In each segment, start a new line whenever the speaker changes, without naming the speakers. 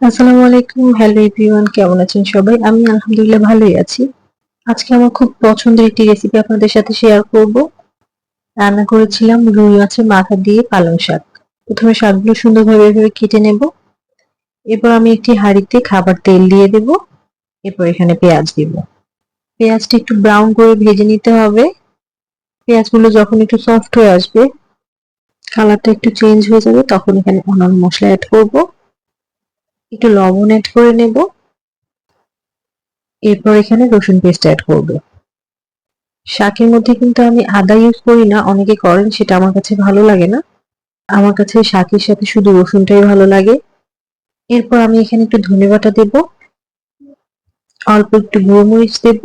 আসসালামু আলাইকুম hello everyone কেমন আছেন সবাই? আমি আলহামদুলিল্লাহ ভালোই আছি। আজকে আমার খুব পছন্দের একটি রেসিপি আপনাদের সাথে শেয়ার করব। রান্না করেছিলাম রুই মাছের মাথা দিয়ে পালং শাক। প্রথমে শাকগুলো সুন্দরভাবে এভাবে কেটে নেব। এরপর আমি একটি হাঁড়িতে খাবার তেল দিয়ে দেব। এরপর এখানে পেঁয়াজ দিব। পেঁয়াজটা একটু ব্রাউন করে ভেজে নিতে হবে। পেঁয়াজগুলো যখন একটু সফট হয়ে আসবে কালারটা একটু চেঞ্জ হয়ে যাবে, তখন এখানে অন্যান্য মশলা অ্যাড করব। একটু লবণ অ্যাড করে নেব। এরপর এখানে রসুন পেস্ট অ্যাড করব। শাকের মধ্যে কিন্তু আমি আদা ইউজ করি না, অনেকে করেন, সেটা আমার কাছে ভালো লাগে না। আমার কাছে শাকের সাথে শুধু রসুনটাই ভালো লাগে। এরপর আমি এখানে একটু ধনে বাটা দেব। অল্প একটু গুঁড়ো মরিচ দেব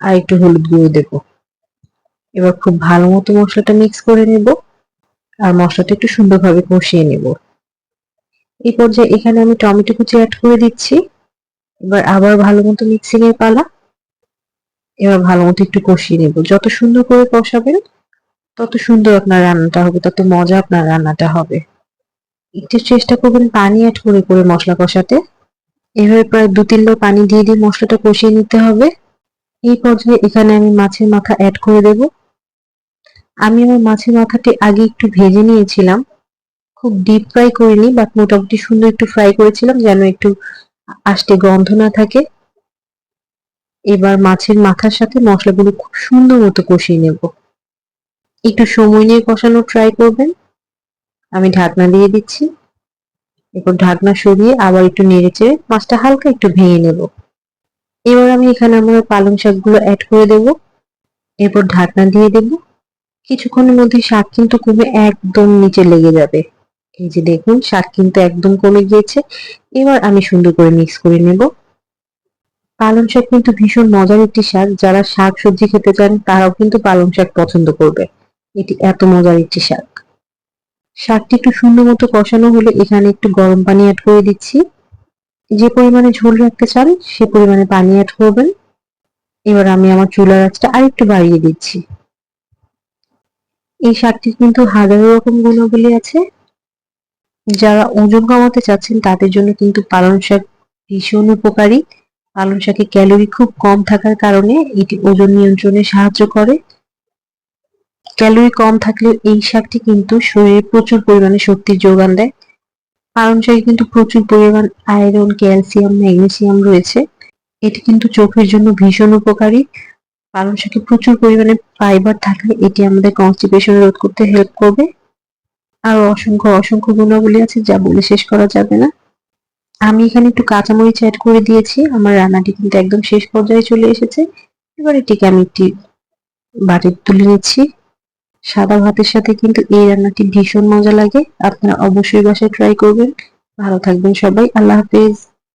আর একটু হলুদ গুঁড়ো দেব। এবার খুব ভালো মতো মশলাটা মিক্স করে নেব। আর মশলাটা একটু সুন্দরভাবে কষিয়ে নেব। এই পর্যায়ে এখানে আমি টমেটো কুচি অ্যাড করে দিচ্ছি। এবার আবার ভালো মতো মিক্সিং এর পালা। এবার ভালো মতো একটু কষিয়ে নেব। যত সুন্দর করে কষাবেন, তত সুন্দর আপনার রান্নাটা হবে, তত মজা আপনার রান্নাটা হবে। একটু চেষ্টা করবেন পানি অ্যাড করে করে মশলা কষাতে। এভাবে প্রায় দু তিন লোক পানি দিয়ে দিয়ে মশলাটা কষিয়ে নিতে হবে। এই পর্যায়ে এখানে আমি মাছের মাথা অ্যাড করে দেব। আমি আমার মাছের মাথাটি আগে একটু ভেজে নিয়েছিলাম। খুব ডিপ ফ্রাই করিনি বাট মোটামুটি সুন্দর একটু ফ্রাই করেছিলাম যেন একটু আষ্টে গন্ধ না থাকে। এবার মাছের মাথার সাথে মশলাগুলো খুব সুন্দর মতো কষিয়ে নেব। একটু সময় নিয়ে কষানো ট্রাই করবেন। আমি ঢাকনা দিয়ে দিচ্ছি। এরপর ঢাকনা সরিয়ে আবার একটু নেড়ে চেড়ে মাছটা হালকা একটু ভেঙে নেব। এবার আমি এখানে আমার পালং শাকগুলো অ্যাড করে দেব। এরপর ঢাকনা দিয়ে দেব। কিছুক্ষণের মধ্যে শাক কিন্তু কমে একদম নিচে লেগে যাবে। এই যে দেখুন, শাক কিন্তু একদম কমে গিয়েছে। এবার আমি সুন্দর করে মিক্স করে নেব। পালং শাক কিন্তু ভীষণ মজার একটি শাক। যারা শাক সবজি খেতে চান, তারাও কিন্তু পালং শাক পছন্দ করবে। এটি এত মজার একটি শাক। শাকটি একটু সুন্দর মতো কষানো হলে এখানে একটু গরম পানি অ্যাড করে দিচ্ছি। যে পরিমাণে ঝোল রাখতে চান, সে পরিমাণে পানি অ্যাড করবেন। এবার আমি আমার চুলার আঁচটা আরেকটু বাড়িয়ে দিচ্ছি। এই শাকটির কিন্তু হাজারো রকম গুণাবলী আছে। যারা ওজন কমাতে চাচ্ছেন, তাদের জন্য কিন্তু পালং শাক ভীষণ উপকারী। পালং শাকে ক্যালোরি খুব কম থাকার কারণে এটি ওজন নিয়ন্ত্রণে সাহায্য করে। ক্যালোরি কম থাকলেও এই শাকটি কিন্তু শরীরে প্রচুর পরিমাণে শক্তির যোগান দেয়। পালং শাকে কিন্তু প্রচুর পরিমাণ আয়রন, ক্যালসিয়াম, ম্যাগনেসিয়াম রয়েছে। এটি কিন্তু চোখের জন্য ভীষণ উপকারী। পালং শাকে প্রচুর পরিমাণে ফাইবার থাকলে এটি আমাদের কনস্টিপেশন রোধ করতে হেল্প করবে। আরও অসংখ্য অসংখ্য গুণাবলী আছে যা বলে শেষ করা যাবে না। আমি এখানে একটু কাঁচামরিচ অ্যাড করে দিয়েছি। আমার রান্নাটি কিন্তু একদম শেষ পর্যায়ে চলে এসেছে। এবার এটিকে আমি একটি বাটির তুলে নিচ্ছি। সাদা ভাতের সাথে কিন্তু এই রান্নাটি ভীষণ মজা লাগে। আপনারা অবশ্যই বাসায় ট্রাই করবেন। ভালো থাকবেন সবাই। আল্লাহ হাফেজ।